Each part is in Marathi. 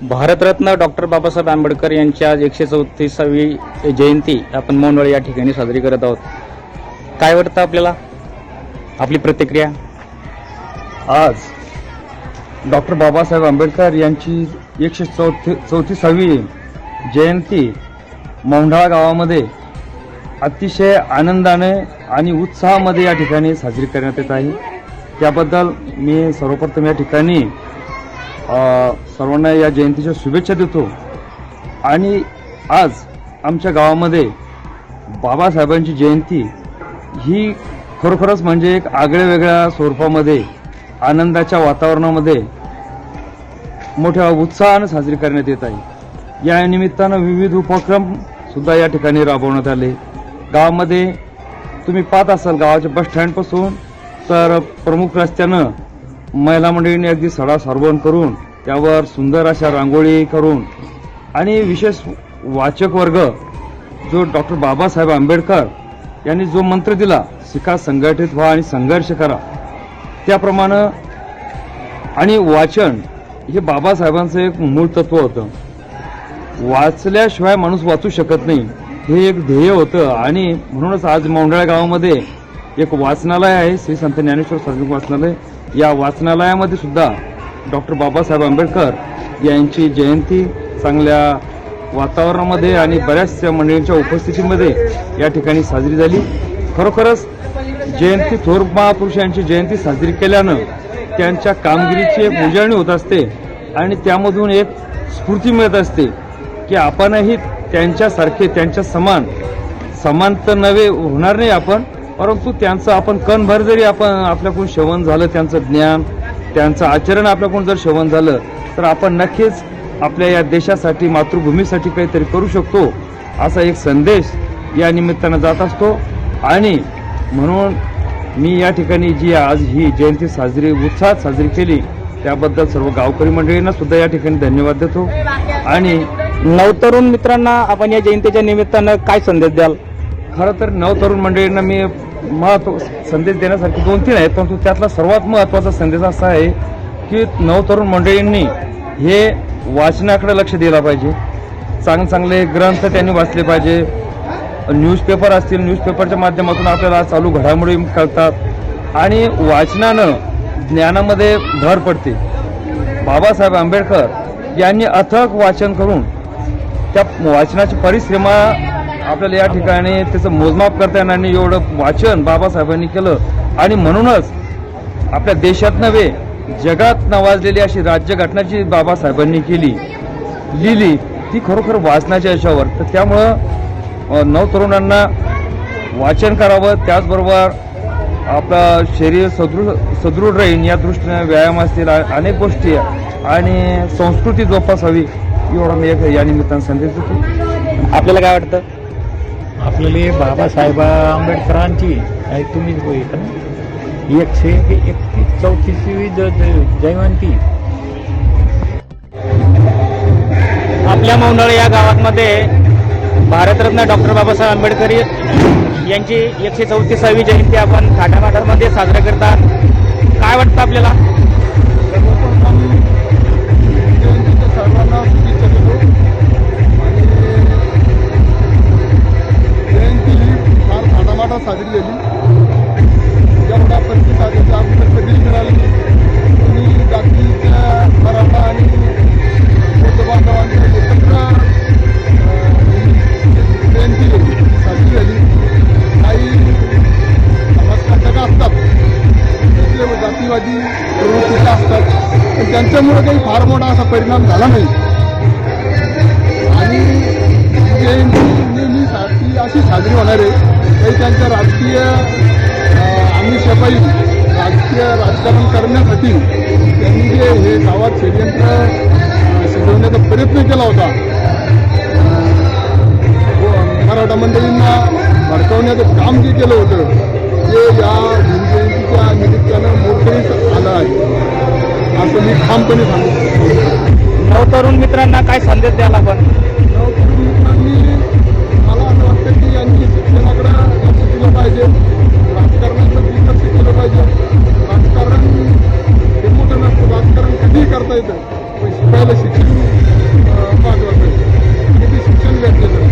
भारतरत्न डॉक्टर बाबासाहेब आंबेडकर यांची आज एकशे चौतीसावी जयंती आपण मौनवळी या ठिकाणी साजरी करत आहोत. काय वाटतं आपल्याला? आपली प्रतिक्रिया? आज डॉक्टर बाबासाहेब आंबेडकर यांची एकशे चौथी चौतीसावी जयंती मौंढाळा गावामध्ये अतिशय आनंदाने आणि उत्साहामध्ये या ठिकाणी साजरी करण्यात येत आहे. त्याबद्दल मी सर्वप्रथम या ठिकाणी सर्वांना या जयंतीच्या शुभेच्छा देतो. आणि आज आमच्या गावामध्ये बाबासाहेबांची जयंती ही खरोखरच म्हणजे एक आगळ्या वेगळ्या स्वरूपामध्ये आनंदाच्या वातावरणामध्ये मोठ्या उत्साहानं साजरी करण्यात येत आहे. या निमित्तानं विविध उपक्रम सुद्धा या ठिकाणी राबवण्यात आले. गावामध्ये तुम्ही पाहत असाल गावाच्या बस स्टँडपासून तर प्रमुख रस्त्यानं महिला मंडळींनी अगदी सडा सारवण करून त्यावर सुंदर अशा रांगोळी करून आणि विशेष वाचक वर्ग जो डॉक्टर बाबासाहेब आंबेडकर यांनी जो मंत्र दिला शिका संघटित व्हा आणि संघर्ष करा. त्याप्रमाणे आणि वाचन हे बाबासाहेबांचं एक मूळ तत्व होतं. वाचल्याशिवाय माणूस वाचू शकत नाही. हे एक ध्येय होतं आणि म्हणूनच आज मोंढळा गावामध्ये एक वाचनालय आहे श्री संत ज्ञानेश्वर सार्वजनिक वाचनालय. या वाचनालयामध्ये सुद्धा डॉक्टर बाबासाहेब आंबेडकर यांची जयंती चांगल्या वातावरणामध्ये आणि बऱ्याचशा मंडळींच्या उपस्थितीमध्ये या ठिकाणी साजरी झाली. खरोखरच जयंती थोर महापुरुष यांची जयंती साजरी केल्यानं त्यांच्या कामगिरीची एक उजळणी होत असते आणि त्यामधून एक स्फूर्ती मिळत असते की आपणही त्यांच्यासारखे त्यांच्या समान समान तर नव्हे होणार नाही आपण परंतु त्यांचं आपण कणभर जरी आपण आपल्याकडून श्रवण झालं त्यांचं ज्ञान त्यांचं आचरण आपल्याकडून जर श्रवण झालं तर आपण नक्कीच आपल्या या देशासाठी मातृभूमीसाठी काहीतरी करू शकतो असा एक संदेश या निमित्तानं जात असतो. आणि म्हणून मी या ठिकाणी जी आज ही जयंती साजरी उत्साहात साजरी केली त्याबद्दल सर्व गावकरी मंडळींना सुद्धा या ठिकाणी धन्यवाद देतो. आणि नवतरुण मित्रांना आपण या जयंतीच्या निमित्तानं काय संदेश द्याल? खरं तर नवतरुण मंडळींना मी महत्त्व संदेश देण्यासाठी दोन तीन आहेत परंतु त्यातला सर्वात महत्त्वाचा संदेश असा आहे की नवतरुण मंडळींनी हे वाचनाकडे लक्ष दिलं पाहिजे. चांग चांगले ग्रंथ त्यांनी वाचले पाहिजे. न्यूजपेपर असतील न्यूजपेपरच्या माध्यमातून आपल्याला चालू घडामोडी कळतात आणि वाचनानं ज्ञानामध्ये भर पडते. बाबासाहेब आंबेडकर यांनी अथक वाचन करून त्या वाचनाची परिश्रमा आपल्याला या ठिकाणी त्याचं मोजमाप करता येणार नाही एवढं वाचन बाबासाहेबांनी केलं. आणि म्हणूनच आपल्या देशात नव्हे जगात नावाजलेली अशी राज्यघटना जी बाबासाहेबांनी केली लिहिली ती खरोखर वाचनाच्या याच्यावर तर त्यामुळं नवतरुणांना वाचन करावं त्याचबरोबर आपलं शरीर सदृढ सदृढ राहील या दृष्टीने व्यायाम असतील अनेक गोष्टी आणि संस्कृती जोपासावी एवढा मी या निमित्तानं संदेश देतो. आपल्याला काय वाटतं? आपल्याला बाबासाहेब आंबेडकरांची तुम्हीच बोलता ना? एकशे एकतीस चौतीसवी जयवंती जयंती. आपल्या मौनळ या गावामध्ये भारतरत्न डॉक्टर बाबासाहेब आंबेडकर यांची एकशे चौतीसावी जयंती आपण थाटामाटामध्ये साजरा करतात. काय वाटतं आपल्याला? थाटामाटात साजरी झाली. एवढा प्रतिसादाची अगोदर कधीच मिळाली तुम्ही जातीच्या मराठा आणि बौद्ध बांधवांची एकत्र जयंती साजरी झाली. काही समाजकंटक असतात? ते जातीवादी प्रवृत्तीच्या असतात. पण त्यांच्यामुळे काही फार मोठा असा परिणाम झाला नाही. आणि जयंती नेहमी साठी अशी साजरी होणार आहे. काही त्यांच्या राजकीय अं, राजकीय राजकारण करण्यासाठी त्यांनी जे हे गावात षडयंत्र शिजवण्याचा प्रयत्न केला होता मराठा मंडळींना भडकवण्याचं काम जे केलं होतं ते या भीमजयंतीच्या निमित्तानं मोठेच आलं आहे. असं मी ठामपणे सांगतो. नवतरुण मित्रांना काय संदेश द्यायला आपण? करता येतं पण शिकायला शिक्षण ते शिक्षण घेतलेलं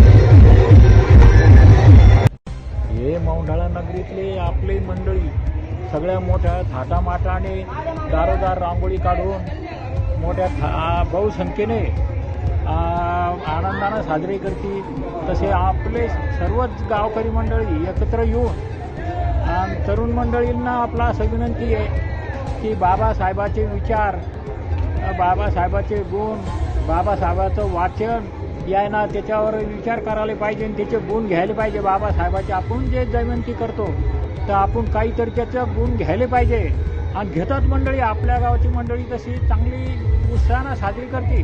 हे मौंढाळा नगरीतले आपले मंडळी सगळ्या मोठ्या थाटामाटाने दारोदार रांगोळी काढून मोठ्या था बहुसंख्येने आनंदानं साजरे करतील तसे आपले सर्वच गावकरी मंडळी एकत्र येऊन तरुण मंडळींना आपला असं विनंती आहे की बाबासाहेबाचे विचार बाबासाहेबाचे गुण बाबासाहेबाचं वाचन यायना त्याच्यावर विचार करायला पाहिजे आणि त्याचे गुण घ्यायला पाहिजे. बाबासाहेबाचे आपण जे जयंती करतो तर आपण काहीतरी त्याचं गुण घ्यायला पाहिजे. आणि घेतात मंडळी आपल्या गावाची मंडळी तशी चांगली उत्साहानं साजरी करते.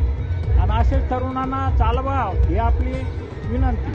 आणि असेच तरुणांना चालवा ही आपली विनंती.